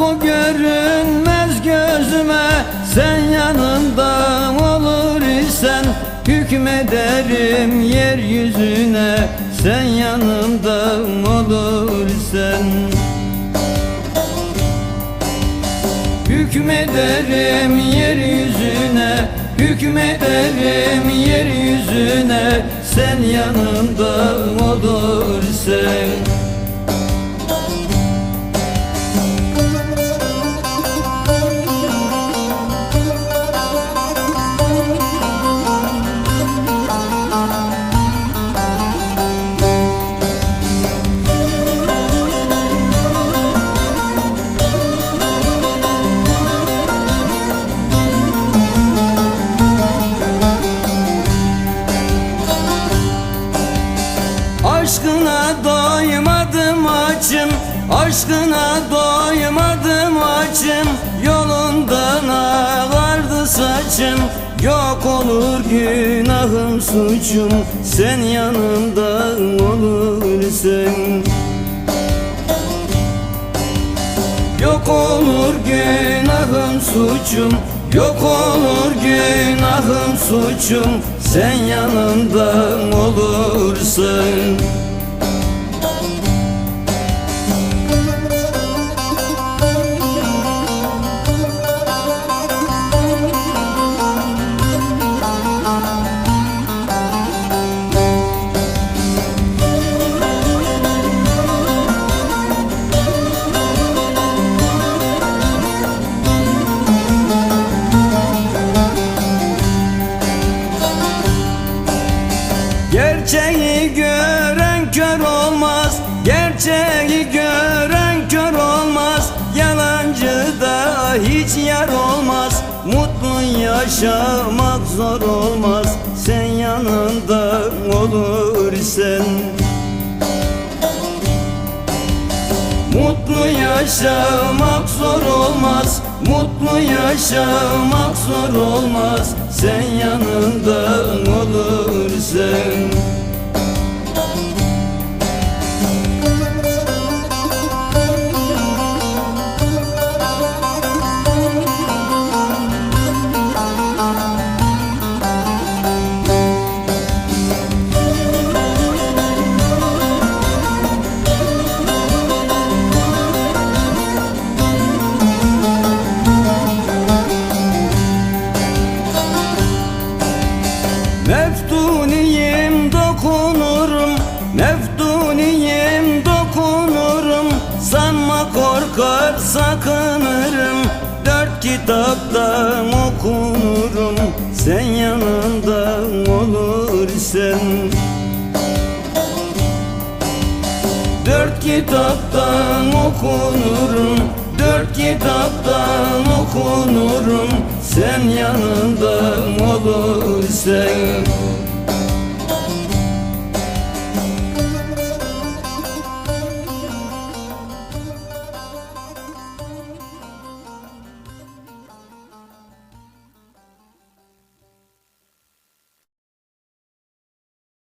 o görünmez gözüme Sen yanımda olur isen Hükmederim yeryüzüne Sen yanımda olur isen. Hükmederim yeryüzüne Hükmederim yeryüzüne Sen yanımda olursan Aşkına doymadım açım Aşkına doymadım açım Yolundan ağardı saçım. Yok olur günahım suçum. Sen yanımda olursun. Yok olur günahım suçum. Yok olur günahım suçum. Sen yanımda olursun hiç yer olmaz. Mutlu yaşamak zor olmaz. Sen yanında olursan Mutlu yaşamak zor olmaz. Mutlu yaşamak zor olmaz. Sen yanında Meftuniyim dokunurum Meftuniyim dokunurum. Sanma korkar sakınırım Dört kitaptan okunurum. Sen yanında olursan. Dört kitaptan okunurum Dört kitaptan okunurum. Sen yanında olursan